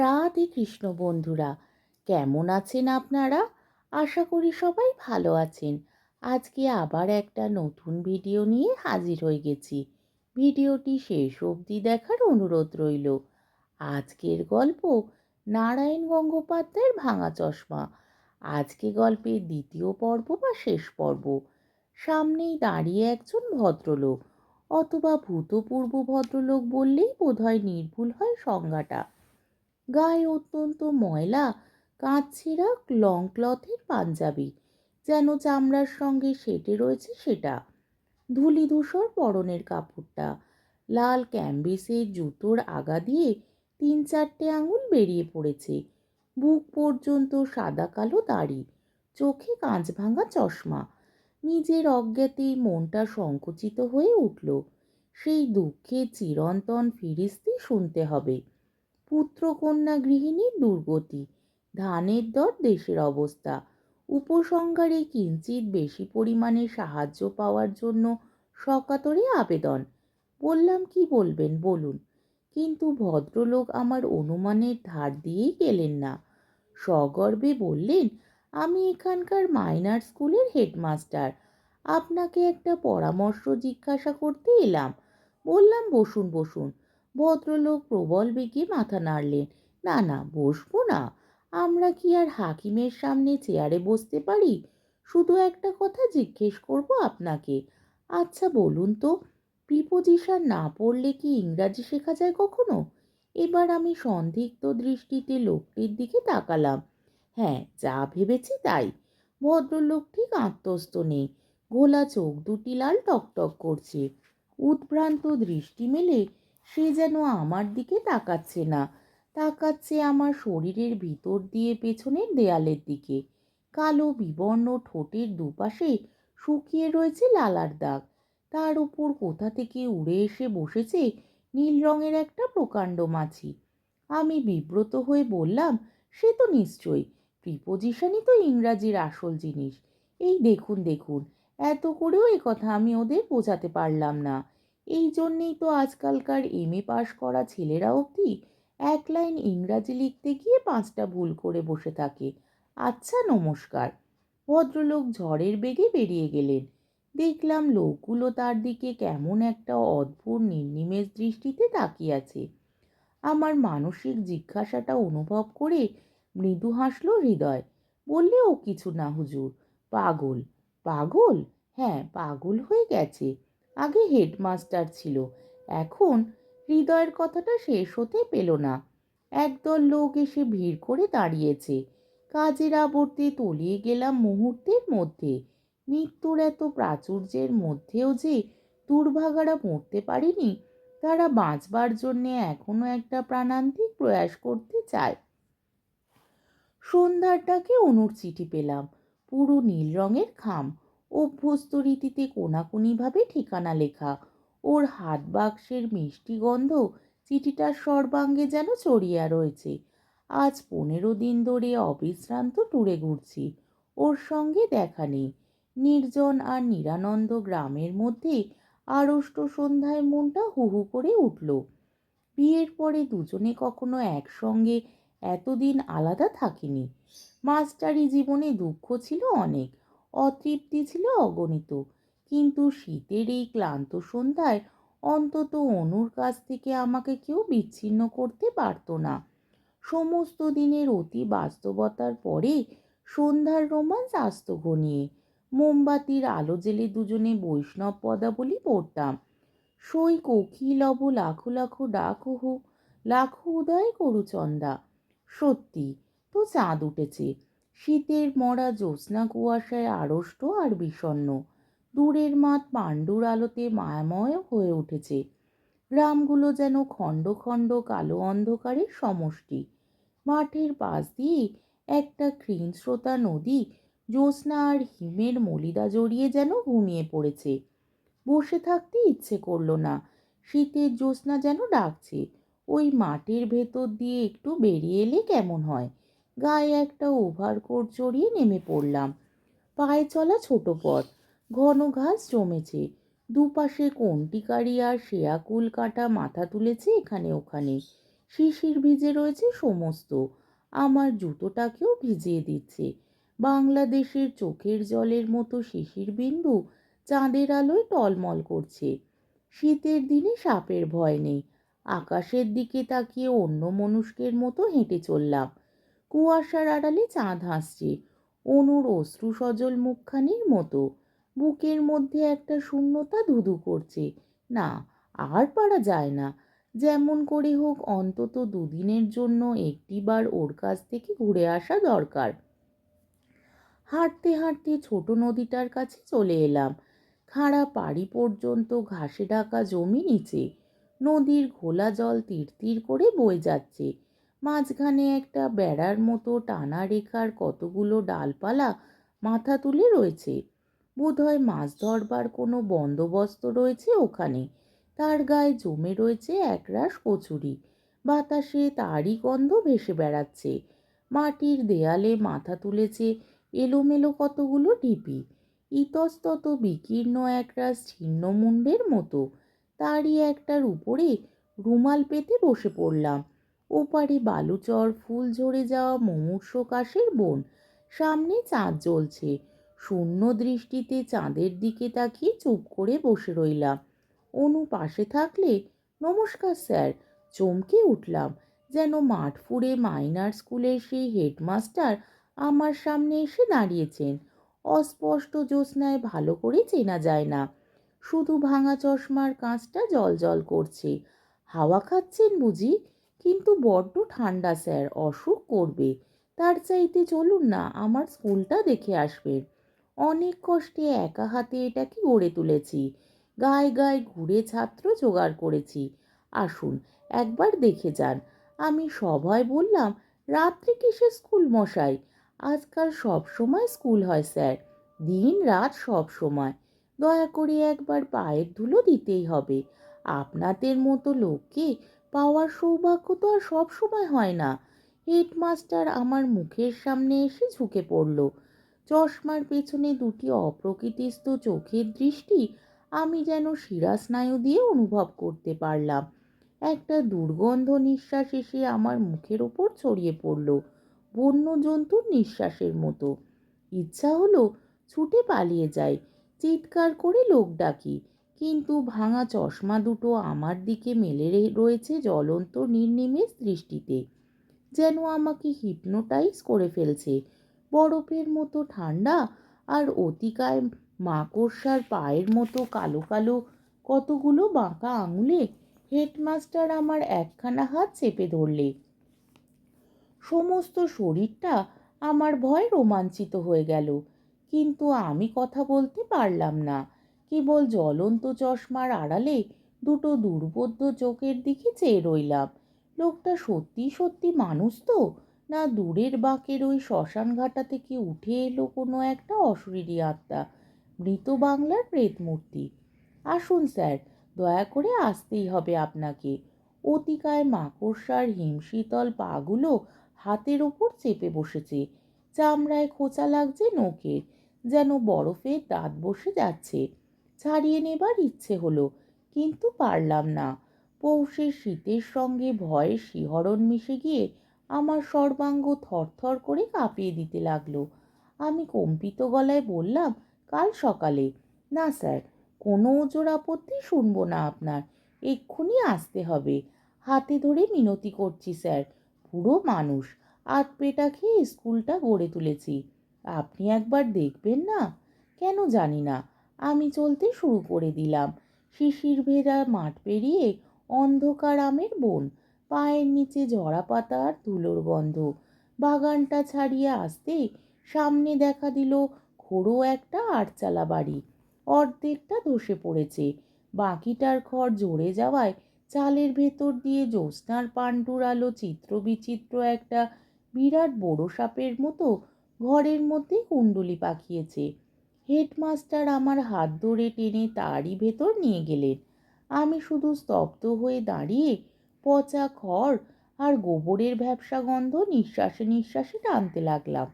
রাধে কৃষ্ণ বন্ধুরা, কেমন আছেন আপনারা? আশা করি সবাই ভালো আছেন। আজকে আবার একটা নতুন ভিডিও নিয়ে হাজির হয়ে গেছি। ভিডিওটি শেষ অবধি দেখার অনুরোধ রইল। আজকের গল্প নারায়ণ গঙ্গোপাধ্যায়ের ভাঙা চশমা। আজকে গল্পের দ্বিতীয় পর্ব বা শেষ পর্ব। সামনেই দাঁড়িয়ে একজন ভদ্রলোক, অথবা ভূতপূর্ব ভদ্রলোক বললেই বোধহয় নির্ভুল হয় সংজ্ঞাটা। গায়ে অত্যন্ত ময়লা কাঁচ ছেঁড়া লং ক্লথের পাঞ্জাবি, যেন চামড়ার সঙ্গে সেটে রয়েছে সেটা। ধুলি ধূসর পরনের কাপড়টা, লাল ক্যাম্বিসের জুতোর আগা দিয়ে তিন চারটে আঙুল বেরিয়ে পড়েছে, বুক পর্যন্ত সাদা কালো দাড়ি চোখে কাঁচ ভাঙা চশমা। নিজের অজ্ঞাতেই মনটা সংকুচিত হয়ে উঠল, সেই দুঃখে চিরন্তন ফিরিস্তি শুনতে হবে। পুত্রকন্যা গৃহিণীর দুর্গতি, ধানের দর দেশের অবস্থা, উপসংহারে কিঞ্চিত বেশি পরিমাণে সাহায্য পাওয়ার জন্য সকাতরে আবেদন। বললাম, কি বলবেন? বলুন। কিন্তু ভদ্রলোক আমার অনুমানের ধার দিয়েই গেলেন না। সগর্বে বললেন, আমি এখানকার মাইনার স্কুলের হেডমাস্টার। আপনাকে একটা পরামর্শ জিজ্ঞাসা করতে এলাম। বললাম, বসুন বসুন। ভদ্রলোক প্রবল বেগে মাথা নাড়লেন। না না, বসবো না। আমরা কি আর হাকিমের সামনে চেয়ারে বসতে পারি? শুধু একটা কথা জিজ্ঞেস করব আপনাকে। আচ্ছা বলুন তো, প্রিপোজিশন না পড়লে কি ইংরাজি শেখা যায় কখনো? এবার আমি সন্দিগ্ধ দৃষ্টিতে লোকটির দিকে তাকালাম। হ্যাঁ যা ভেবেছি তাই। ভদ্রলোক ঠিক আত্মস্থ নেই। ঘোলা চোখ দুটি লাল টকটক করছে। উদ্ভ্রান্ত দৃষ্টি মেলে সে যেন আমার দিকে তাকাচ্ছে না। তাকাচ্ছে আমার শরীরের ভিতর দিয়ে পেছনের দেয়ালের দিকে। কালো, বিবর্ণ ঠোঁটের দুপাশে শুকিয়ে রয়েছে লালার দাগ। তার উপর কোথা থেকে উড়ে এসে বসেছে নীল রঙের একটা প্রকাণ্ড মাছি। আমি বিব্রত হয়ে বললাম, সে তো নিশ্চয়ই। প্রিপোজিশনই তো ইংরাজির আসল জিনিস। এই দেখুন দেখুন। এত করেও এ কথা আমি ওদের বোঝাতে পারলাম না। এই জন্যেই তো আজকালকার এম এ পাশ করা ছেলেরা অবধি এক লাইন ইংরাজি লিখতে গিয়ে পাঁচটা ভুল করে বসে থাকে। আচ্ছা নমস্কার। ভদ্রলোক ঝড়ের বেগে বেরিয়ে গেলেন। দেখলাম লোকগুলো তার দিকে কেমন একটা অদ্ভুত নির্নিমেষ দৃষ্টিতে তাকিয়ে আছে। আমার মানসিক জিজ্ঞাসাটা অনুভব করে মৃদু হাসল হৃদয়। বললে ও কিছু না, হুজুর। পাগল। পাগল? হ্যাঁ পাগল হয়ে গেছে। আগে হেডমাস্টার ছিল। এখন হৃদয়ের কথাটা শেষ হতে পেল না। একদল লোক এসে ভিড় করে দাঁড়িয়েছে। কাজের আবর্তে তলিয়ে গেলাম মুহূর্তের মধ্যে। মৃত্যুর এত প্রাচুর্যের মধ্যেও যে দুর্ভাগারা মরতে পারেনি, তারা বাঁচবার জন্যে এখনও একটা প্রাণান্তিক প্রয়াস করতে চায়। সন্ধ্যাটাকে অনুর চিঠি পেলাম। পুরো নীল রঙের খাম। অভ্যস্ত রীতিতে কোনাকুনিভাবে ঠিকানা লেখা। ওর হাত বাক্সের মিষ্টি গন্ধ চিঠিটার সর্বাঙ্গে যেন চড়িয়া রয়েছে। আজ পনেরো দিন ধরে অবিশ্রান্ত টুরে ঘুরছি। ওর সঙ্গে দেখা নেই। নির্জন আর নিরানন্দ গ্রামের মধ্যে আড়ষ্ট সন্ধ্যায় মনটা হু হু করে উঠল। বিয়ের পরে দুজনে কখনো একসঙ্গে এতদিন আলাদা থাকিনি। মাস্টারি জীবনে দুঃখ ছিল অনেক। অতৃপ্তি ছিল অগণিত। কিন্তু শীতের এই ক্লান্ত সন্ধ্যায় অন্তত অনুর কাছ থেকে আমাকে কেউ বিচ্ছিন্ন করতে পারত না। সমস্ত দিনের অতি বাস্তবতার পরে সন্ধ্যার রোমাঞ্চ আসত ঘনিয়ে মোমবাতির আলো জেলে দুজনে বৈষ্ণব পদাবলী পড়তাম। সই কোকিলব লাখো লাখো ডাক হু, লাখো উদয় করুচন্দা সত্যি, তো চাঁদ উঠেছে। শীতের মরা জ্যোৎস্না কুয়াশায় আড়ষ্ট আর বিষণ্ন দূরের মাঠ পাণ্ডুর আলোতে মায়াময় হয়ে উঠেছে। গ্রামগুলো যেন খণ্ড খণ্ড কালো অন্ধকারের সমষ্টি। মাঠের পাশ দিয়ে একটা ক্ষীণস্রোতা নদী জ্যোৎস্না আর হিমের মলিদা জড়িয়ে যেন ঘুমিয়ে পড়েছে। বসে থাকতে ইচ্ছে করল না। শীতের জ্যোৎস্না যেন ডাকছে। ওই মাঠের ভেতর দিয়ে একটু বেরিয়ে এলে কেমন হয়? গায়ে একটা ওভারকোট জড়িয়ে নেমে পড়লাম। পায়ে চলা ছোট পথ, ঘন ঘাস জমেছে। দুপাশে কন্টিকারি আর শেয়াকুল কাটা মাথা তুলেছে এখানে ওখানে। শিশির ভিজে রয়েছে সমস্ত। আমার জুতোটাকেও ভিজিয়ে দিচ্ছে। বাংলাদেশের চোখের জলের মতো শিশির বিন্দু চাঁদের আলোয় টলমল করছে। শীতের দিনে সাপের ভয় নেই। আকাশের দিকে তাকিয়ে অন্য মনুষ্কের মতো হেঁটে চললাম। কুয়াশার আড়ালে চাঁদ হাসছে অনুর অশ্রু সজল মুখখানির মতো। বুকের মধ্যে একটা শূন্যতা ধুধু করছে। না, আর পারা যায় না। যেমন করে হোক, অন্তত দুদিনের জন্য একটিবার ওর কাছ থেকে ঘুরে আসা দরকার। হাঁটতে হাঁটতে ছোট নদীটার কাছে চলে এলাম। খাড়া পাড়ি পর্যন্ত ঘাসে ঢাকা জমি নিচে। নদীর ঘোলা জল তীর তীর করে বয়ে যাচ্ছে। মাঝখানে একটা বেড়ার মতো টানা রেখার কতগুলো ডালপালা মাথা তুলে রয়েছে। বোধহয় মাছ ধরবার কোনো বন্দোবস্ত রয়েছে ওখানে। তার গায়ে জমে রয়েছে একরাশ কচুরি। বাতাসে তারই গন্ধ ভেসে বেড়াচ্ছে। মাটির দেয়ালে মাথা তুলেছে এলোমেলো কতগুলো ঢিপি। ইতস্তত বিকীর্ণ একরাশ ছিন্নমুণ্ডের মতো। তারই একটার উপরে রুমাল পেতে বসে পড়লাম। ওপারে বালুচর, ফুল ঝরে যাওয়া মুমূর্ষ কাশের বন। সামনে চাঁদ জ্বলছে। শূন্য দৃষ্টিতে চাঁদের দিকে তাকিয়ে চুপ করে বসে রইলাম। অনু পাশে থাকলে, নমস্কার স্যার, চমকে উঠলাম, যেন মাঠ ফুঁড়ে মাইনার স্কুলের সেই হেডমাস্টার আমার সামনে এসে দাঁড়িয়েছেন। অস্পষ্ট জ্যোৎস্নায় ভালো করে চেনা যায় না। শুধু ভাঙা চশমার কাঁচটা জল জল করছে। হাওয়া খাচ্ছেন বুঝি? কিন্তু বড্ড ঠান্ডা, স্যার। অসুখ করবে। তার চাইতে চলুন না, আমার স্কুলটা দেখে আসবেন অনেক কষ্টে একা হাতে এটাকে গড়ে তুলেছি। গায়ে গায়ে ঘুরে ছাত্র জোগাড় করেছি। আসুন, একবার দেখে যান। আমি সভায় বললাম, রাত্রে কিসে স্কুল মশাই? আজকাল সব সময় স্কুল হয়, স্যার। দিন রাত সব সময়। দয়া করে একবার পায়ের ধুলো দিতেই হবে। আপনাদের মতো লোককে পাওয়ার সৌভাগ্য তো আর সব সময় হয় না। হেডমাস্টার আমার মুখের সামনে এসে ঝুঁকে পড়ল। চশমার পেছনে দুটি অপ্রকৃতিস্থ চোখের দৃষ্টি আমি যেন শিরা স্নায়ু দিয়ে অনুভব করতে পারলাম। একটা দুর্গন্ধ নিঃশ্বাস এসে আমার মুখের ওপর ছড়িয়ে পড়ল, বন্য জন্তুর নিঃশ্বাসের মতো। ইচ্ছা হলো ছুটে পালিয়ে যাই, চিৎকার করে লোক ডাকি কিন্তু ভাঙা চশমা দুটো আমার দিকে মেলে রয়েছে জ্বলন্ত নির্নিমেষ দৃষ্টিতে। যেন আমাকে হিপনোটাইজ করে ফেলছে। বরফের মতো ঠান্ডা আর অতিকায় মাকড়সার পায়ের মতো কালো কালো কতগুলো বাঁকা আঙুলে হেডমাস্টার আমার একখানা হাত চেপে ধরলে। সমস্ত শরীরটা আমার ভয় রোমাঞ্চিত হয়ে গেল, কিন্তু আমি কথা বলতে পারলাম না। কেবল জ্বলন্ত চশমার আড়ালে দুটো দুর্বোধ্য চোখের দিকে চেয়ে রইলাম। লোকটা সত্যি সত্যি মানুষ তো? না দূরের বাঁকের ওই শ্মশান ঘাটা থেকে উঠে এলো কোনো একটা অশরীরী আত্মা? মৃত বাংলার প্রেতমূর্তি। আসুন স্যার, দয়া করে আসতেই হবে আপনাকে। অতিকায় মাকড়সার হিমশীতল পাগুলো হাতের ওপর চেপে বসেছে। চামড়ায় খোঁচা লাগছে নোকের যেন বরফের দাঁত বসে যাচ্ছে। ছাড়িয়ে নেবার ইচ্ছে হলো, কিন্তু পারলাম না। পৌষের শীতের সঙ্গে ভয়ের শিহরণ মিশে গিয়ে আমার সর্বাঙ্গ থরথর করে কাঁপিয়ে দিতে লাগল। আমি কম্পিত গলায় বললাম, কাল সকালে। না স্যার, কোনো ওজোর আপত্তি শুনব না আপনার, এক্ষুনি আসতে হবে। হাতে ধরে মিনতি করছি স্যার, পুরো মানুষ, আধ পেটা খেয়ে স্কুলটা গড়ে তুলেছি। আপনি একবার দেখবেন না? কেন জানি না আমি চলতে শুরু করে দিলাম। শিশির ভেজা মাঠ পেরিয়ে অন্ধকার আমের বন, পায়ের নিচে ঝরা পাতা আর ধুলোর গন্ধ। বাগানটা ছাড়িয়ে আসতে সামনে দেখা দিল খোড়ো একটা আটচালা বাড়ি। অর্ধেকটা ধসে পড়েছে। বাকিটার খড় জড়ে যাওয়ায় চালের ভেতর দিয়ে জ্যোৎস্নার পাণ্ডুর আলো চিত্র বিচিত্র একটা বিরাট বড় সাপের মতো ঘরের মধ্যে কুণ্ডুলি পাকিয়েছে। হেডমাস্টার আমার হাত ধরে টেনে তারই ভেতর নিয়ে গেলেন। আমি শুধু স্তব্ধ হয়ে দাঁড়িয়ে পচা খড় আর গোবরের ভ্যাবসা গন্ধ নিঃশ্বাসে নিঃশ্বাসে টানতে লাগলাম।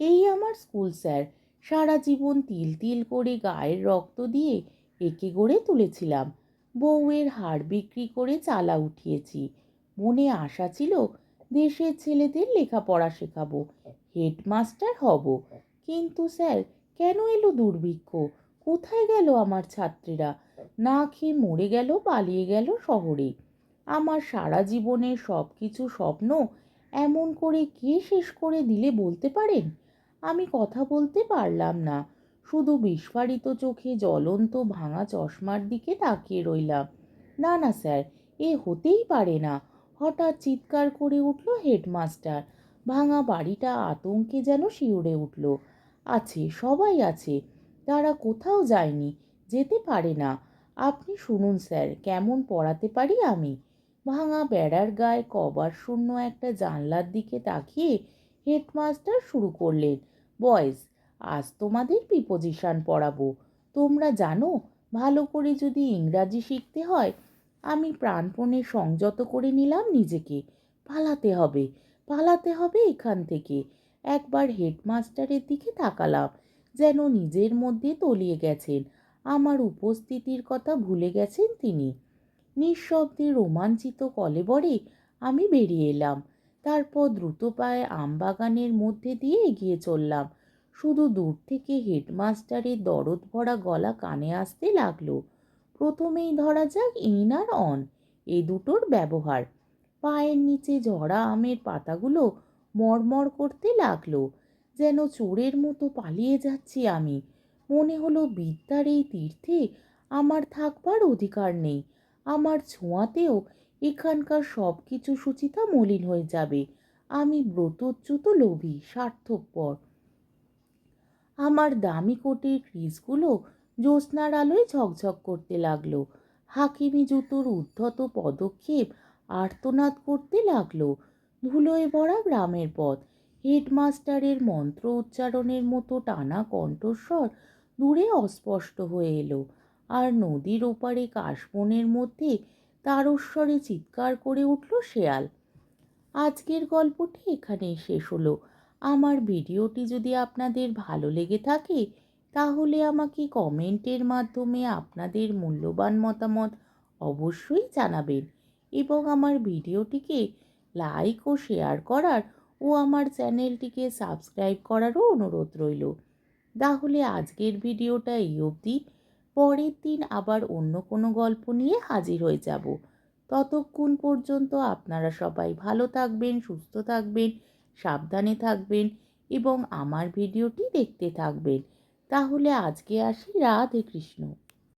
এই আমার স্কুল স্যার, সারা জীবন তিল তিল করে গায়ের রক্ত দিয়ে একে গড়ে তুলেছিলাম। বউয়ের হাড় বিক্রি করে চালা উঠিয়েছি। মনে আশা ছিল দেশের ছেলেদের লেখাপড়া শেখাবো, হেডমাস্টার হব। কিন্তু স্যার, কেন এলো দুর্ভিক্ষ? কোথায় গেল আমার ছাত্রীরা? না খেয়ে মরে গেল, পালিয়ে গেল শহরে। আমার সারা জীবনের সব কিছু স্বপ্ন এমন করে কে শেষ করে দিলে বলতে পারেন? আমি কথা বলতে পারলাম না। শুধু বিস্ফারিত চোখে জ্বলন্ত ভাঙা চশমার দিকে তাকিয়ে রইলাম। না না, স্যার, এ হতেই পারে না। হঠাৎ চিৎকার করে উঠল হেডমাস্টার। ভাঙা বাড়িটা আতঙ্কে যেন শিউরে উঠল। আছে, সবাই আছে। তারা কোথাও যায়নি, যেতে পারে না। আপনি শুনুন স্যার, কেমন পড়াতে পারি আমি? ভাঙা বেড়ার গায়ে কবার শূন্য একটা জানলার দিকে তাকিয়ে হেডমাস্টার শুরু করলেন, বয়েজ, আজ তোমাদের প্রিপোজিশন পড়াবো। তোমরা জানো, ভালো করে যদি ইংরাজি শিখতে হয়, আমি প্রাণপণে সংযত করে নিলাম নিজেকে। পালাতে হবে পালাতে হবে এখান থেকে। একবার হেডমাস্টারের দিকে তাকালাম, যেন নিজের মধ্যে তলিয়ে গেছেন। আমার উপস্থিতির কথা ভুলে গেছেন তিনি। নিঃশব্দে রোমাঞ্চিত কলেবরে আমি বেরিয়ে এলাম। তারপর দ্রুত পায়ে আমবাগানের মধ্যে দিয়ে এগিয়ে চললাম। শুধু দূর থেকে হেডমাস্টারের দরদ ভরা গলা কানে আসতে লাগল। প্রথমেই ধরা যাক ইন আর অন, এ দুটোর ব্যবহার। পায়ের নিচে ঝরা আমের পাতাগুলো মরমর করতে লাগল। যেন চোরের মতো পালিয়ে যাচ্ছি আমি। মনে হলো বিদ্যার এই তীর্থে আমার থাকবার অধিকার নেই। আমার ছোঁয়াতেও এখানকার সব কিছু সুচিতা মলিন হয়ে যাবে। আমি ব্রতচ্যুত লোভী, স্বার্থপর। আমার দামি কোটের ক্রিজগুলো জ্যোৎস্নার আলোয় ঝকঝক করতে লাগল। হাকিমি জুতোর উদ্ধত পদক্ষেপ আর্তনাদ করতে লাগল। ধুলোয় ভরা গ্রামের পথ। হেডমাস্টারের মন্ত্র উচ্চারণের মতো টানা কণ্ঠস্বর দূরে অস্পষ্ট হয়ে এলো, আর নদীর ওপারে কাশবনের মধ্যে তারস্বরে চিৎকার করে উঠল শেয়াল। আজকের গল্পটি এখানেই শেষ হলো। আমার ভিডিওটি যদি আপনাদের ভালো লেগে থাকে, তাহলে আমাকে কমেন্টের মাধ্যমে আপনাদের মূল্যবান মতামত অবশ্যই জানাবেন এবং আমার ভিডিওটিকে লাইক ও শেয়ার করার ও আমার চ্যানেলটিকে সাবস্ক্রাইব করারও অনুরোধ রইল। তাহলে আজকের ভিডিওটা এই অবধি। পরের দিন আবার অন্য কোনো গল্প নিয়ে হাজির হয়ে যাব। ততক্ষণ পর্যন্ত আপনারা সবাই ভালো থাকবেন, সুস্থ থাকবেন, সাবধানে থাকবেন এবং আমার ভিডিওটি দেখতে থাকবেন। তাহলে আজকে আসি রাধে কৃষ্ণ।